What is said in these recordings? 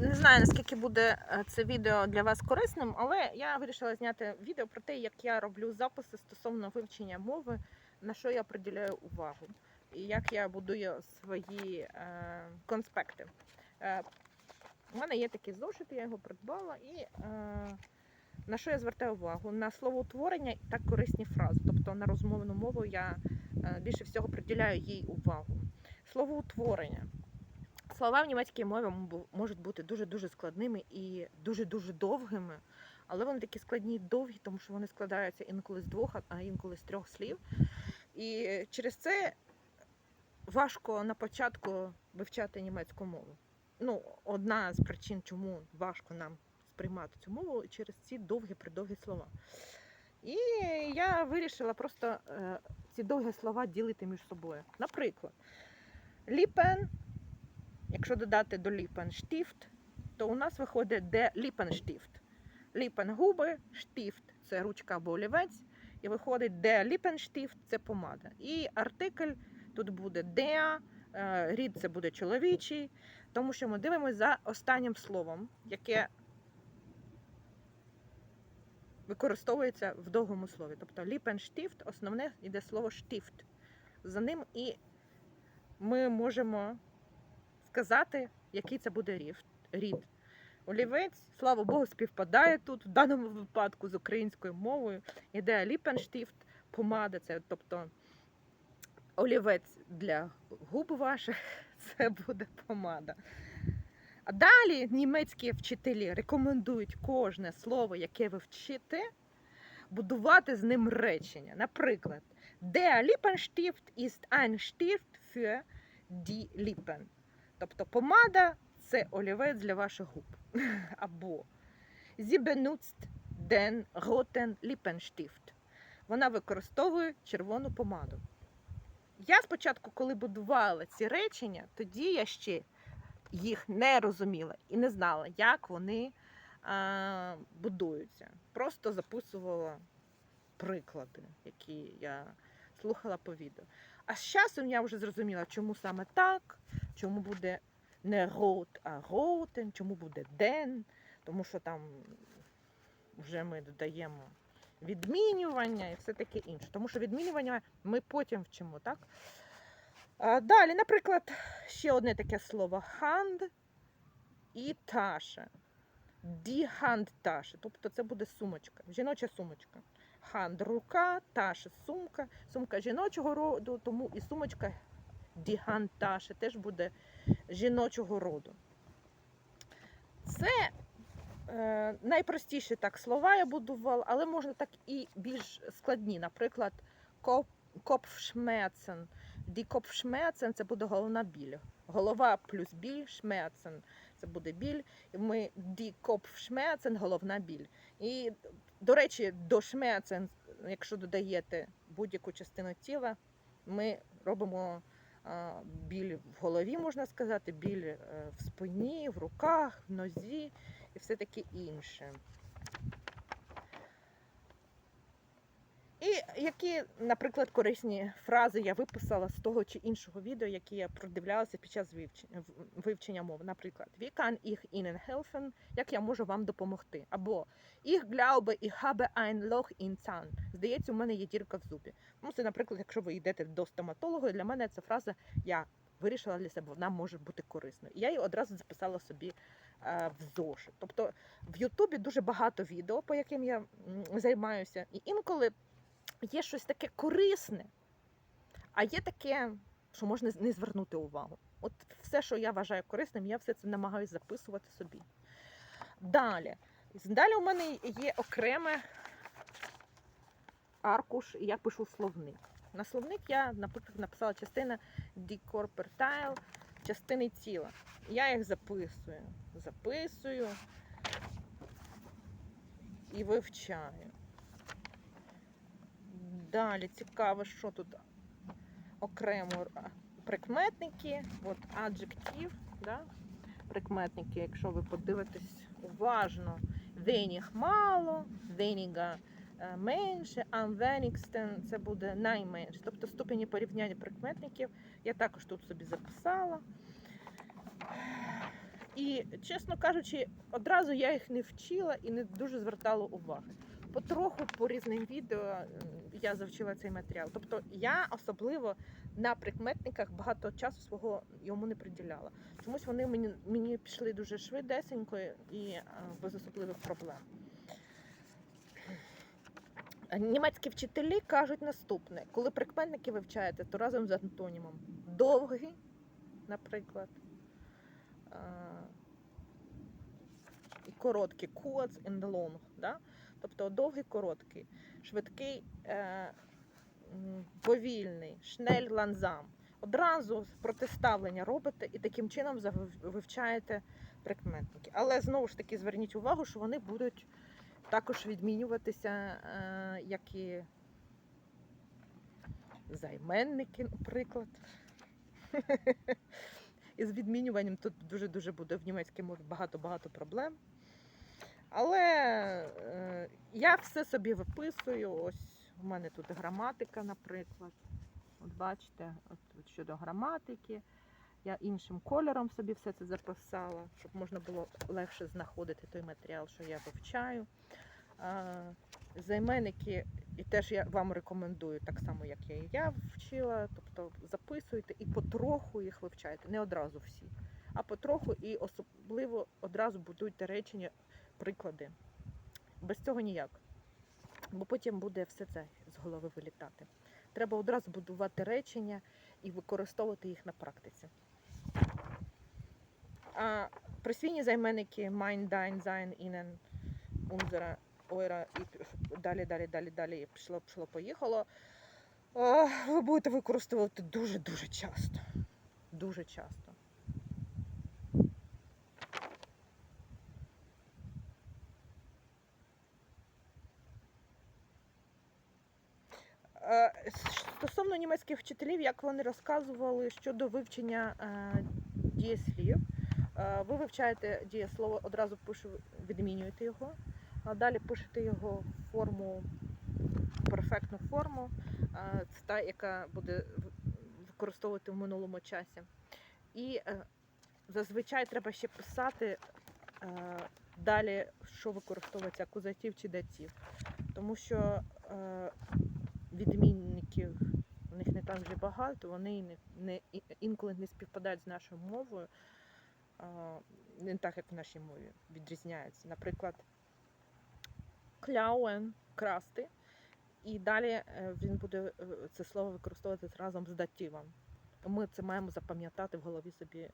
Не знаю, наскільки буде е, це відео для вас корисним, але я вирішила зняти відео про те, як я роблю записи стосовно вивчення мови, на що я приділяю увагу, і як я будую свої е, конспекти. Е, у мене є такий зошит, я його придбала, і е, на що я звертаю увагу? На словоутворення та корисні фрази. Тобто на розмовну мову я е, більше всього приділяю їй увагу. Словоутворення. Слова в німецькій мові можуть бути дуже-дуже складними і дуже-дуже довгими, але вони такі складні і довгі, тому що вони складаються інколи з двох, а інколи з трьох слів. І через це важко на початку вивчати німецьку мову. Ну, одна з причин, чому важко нам сприймати цю мову через ці довгі-придовгі слова. І я вирішила просто е, ці довгі слова ділити між собою. Наприклад, ліпен Якщо додати до ліпен штіфт, то у нас виходить де ліпен штіфт. Ліпен губи, штіфт це ручка або олівець, і виходить де ліпен штіфт це помада. І артикль тут буде де, е, рід це буде чоловічий, тому що ми дивимося за останнім словом, яке використовується в довгому слові. Тобто ліпен штіфт, основне йде слово штіфт. За ним і ми можемо сказати, який це буде рід. Олівець, слава Богу, співпадає тут, в даному випадку з українською мовою. Іде ліпенштіфт, помада, це тобто олівець для губ ваших, це буде помада. А далі німецькі вчителі рекомендують кожне слово, яке ви вчите, будувати з ним речення. Наприклад, Der Lippenstift ist ein Stift für die Lippen. Тобто помада це олівець для ваших губ. Або benutzt den roten Lippenstift. Вона використовує червону помаду. Я спочатку, коли будувала ці речення, тоді я ще їх не розуміла і не знала, як вони а, будуються. Просто записувала приклади, які я слухала по відео. А з часом я вже зрозуміла, чому саме так, чому буде не рот, а ротен, чому буде ден, тому що там вже ми додаємо відмінювання і все таке інше. Тому що відмінювання ми потім вчимо, так? А далі, наприклад, ще одне таке слово ханд і таша. Die Handtasche, тобто це буде сумочка, жіноча сумочка. Ханд рука, таша сумка, сумка жіночого роду, тому і сумочка Handtasche теж буде жіночого роду. Це е, найпростіші так слова я будувала, але можна так і більш складні. Наприклад, коп. Die Kopfschmerzen – це буде головна біль. Голова плюс біль, Schmerzen – це буде біль. Ми die Kopfschmerzen – головна біль. І, до речі, до Schmerzen, якщо додаєте будь-яку частину тіла, ми робимо біль в голові, можна сказати, біль е, в спині, в руках, в нозі і все таке інше. І які, наприклад, корисні фрази я виписала з того чи іншого відео, які я продивлялася під час вивчення, вивчення мови. Наприклад, Wie kann ich Ihnen helfen? Як я можу вам допомогти? Або Ich glaube, ich habe ein Loch in Zahn. Здається, у мене є дірка в зубі. Ну, це, наприклад, якщо ви йдете до стоматолога, для мене ця фраза я вирішила для себе, вона може бути корисною. І я її одразу записала собі е, в зошит. Тобто в Ютубі дуже багато відео, по яким я займаюся, і інколи є щось таке корисне, а є таке, що можна не звернути увагу. От все, що я вважаю корисним, я все це намагаюся записувати собі. Далі. Далі у мене є окреме аркуш, і я пишу словник. На словник я, наприклад, написала частина декорпертайл, частини тіла. Я їх записую. Записую і вивчаю. Далі цікаво, що тут окремо прикметники, от adjective, да? прикметники, якщо ви подивитесь уважно, wenig мало, weniger е, менше, am wenigsten це буде найменше. Тобто ступені порівняння прикметників я також тут собі записала. І, чесно кажучи, одразу я їх не вчила і не дуже звертала уваги. Потроху по різним відео я завчила цей матеріал. Тобто я особливо на прикметниках багато часу свого йому не приділяла. Чомусь вони мені, мені пішли дуже швидесенько і е, без особливих проблем. Німецькі вчителі кажуть наступне: коли прикметники вивчаєте, то разом з антонімом. Довгий, наприклад. е, І короткий, kurz and long. Да? Тобто довгий, короткий, швидкий, е, повільний, шнель, ланзам. Одразу протиставлення робите і таким чином вивчаєте прикметники. Але знову ж таки зверніть увагу, що вони будуть також відмінюватися, е, як і займенники, наприклад. І з відмінюванням тут дуже-дуже буде в німецькій мові багато-багато проблем. Але е, я все собі виписую. Ось у мене тут граматика, наприклад. От бачите, от, щодо граматики. Я іншим кольором собі все це записала, щоб можна було легше знаходити той матеріал, що я вивчаю. А, Займенники, і теж я вам рекомендую, так само, як я і я вчила. Тобто записуйте і потроху їх вивчайте, не одразу всі, а потроху і особливо одразу будуйте речення, приклади. Без цього ніяк. Бо потім буде все це з голови вилітати. Треба одразу будувати речення і використовувати їх на практиці. А присвійні займенники mein, dein, sein, ihnen, unsere, eure і далі, далі, далі, далі пішло, пішло, поїхало. Ви будете використовувати дуже-дуже часто. Дуже часто. Стосовно німецьких вчителів, як вони розказували щодо вивчення е, дієслів, Е, ви вивчаєте дієслово, одразу пишу, відмінюєте його, а далі пишете його в форму, перфектну форму, е, це та, яка буде використовувати в минулому часі. І е, зазвичай треба ще писати е, далі, що використовується акузатив чи датів. Тому що е, відмінників у них не так вже багато, вони не, не, інколи не співпадають з нашою мовою, а, не так, як в нашій мові відрізняються. Наприклад, кляуен красти, і далі е, він буде е, це слово використовувати разом з дативом. Ми це маємо запам'ятати в голові собі, е,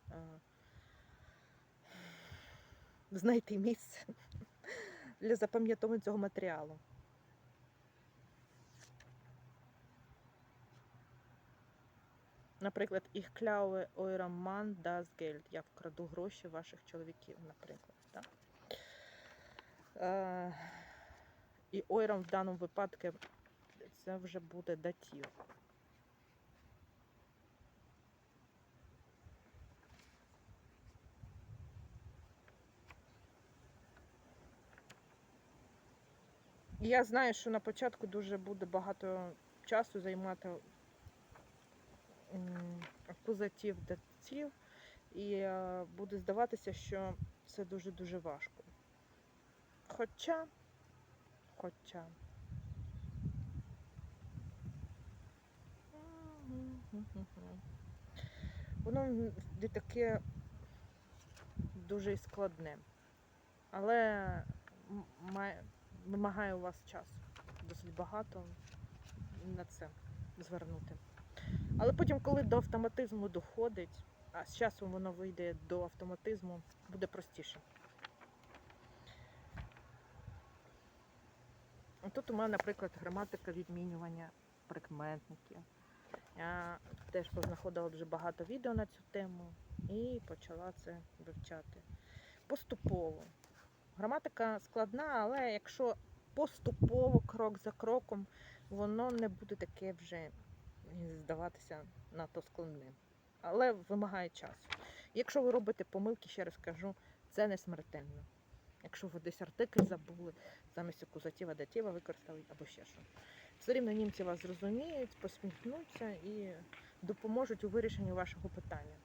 знайти місце для запам'ятовування цього матеріалу. Наприклад, їх кляуе ойра Mann. Я вкраду гроші ваших чоловіків, наприклад. Так? Е, і ойрам в даному випадку це вже буде датів. Я знаю, що на початку дуже буде багато часу займати м, акузатив датів, і е, буде здаватися, що це дуже-дуже важко. Хоча, хоча. Воно не таке дуже складне, але вимагає у вас часу. Досить багато на це звернути. Але потім, коли до автоматизму доходить, а з часом воно вийде до автоматизму, буде простіше. Тут у мене, наприклад, граматика відмінювання прикметників. Я теж познаходила дуже багато відео на цю тему і почала це вивчати. Поступово. Граматика складна, але якщо поступово, крок за кроком, воно не буде таке вже і здаватися надто складним. Але вимагає часу. Якщо ви робите помилки, ще раз кажу, це не смертельно. Якщо ви десь артикль забули, замість акузатива датіва використали або ще що. Все рівно німці вас зрозуміють, посміхнуться і допоможуть у вирішенні вашого питання.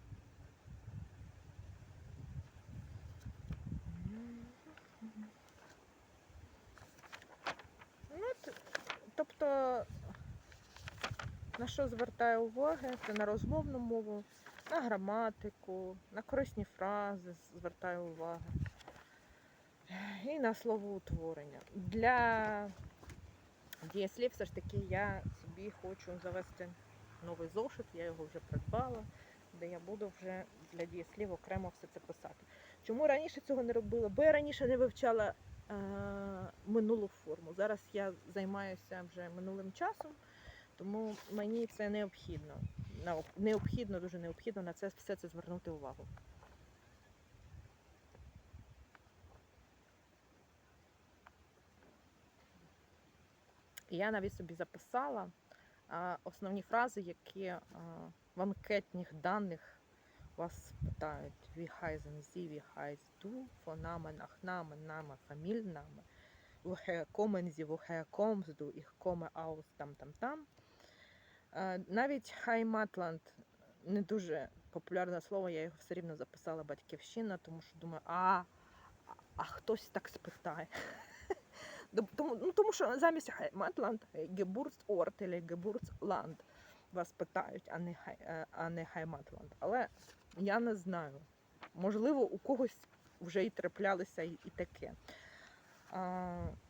Ну, Тобто на що звертаю увагу, це на розмовну мову, на граматику, на корисні фрази звертаю увагу. І на словоутворення. Для дієслів все ж таки я собі хочу завести новий зошит, я його вже придбала, де я буду вже для дієслів окремо все це писати. Чому раніше цього не робила? Бо я раніше не вивчала е, минулу форму. Зараз я займаюся вже минулим часом, тому мені це необхідно. Необхідно, дуже необхідно на це все це звернути увагу. І я навіть собі записала основні фрази, які в анкетних даних вас питають. Wie heißen Sie, wie heißt du, Vorname, Nachname, Name, Familienname, woher kommen Sie, woher kommst du, Навіть Heimatland не дуже популярне слово, я його все рівно записала батьківщина, тому що думаю, а, а- хтось так спитає. Тому, ну, тому що замість Heimatland Geburtsort або Geburtsland вас питають, а не, Хай- е, а не Heimatland. Але я не знаю. Можливо, у когось вже і траплялося і, і таке. А,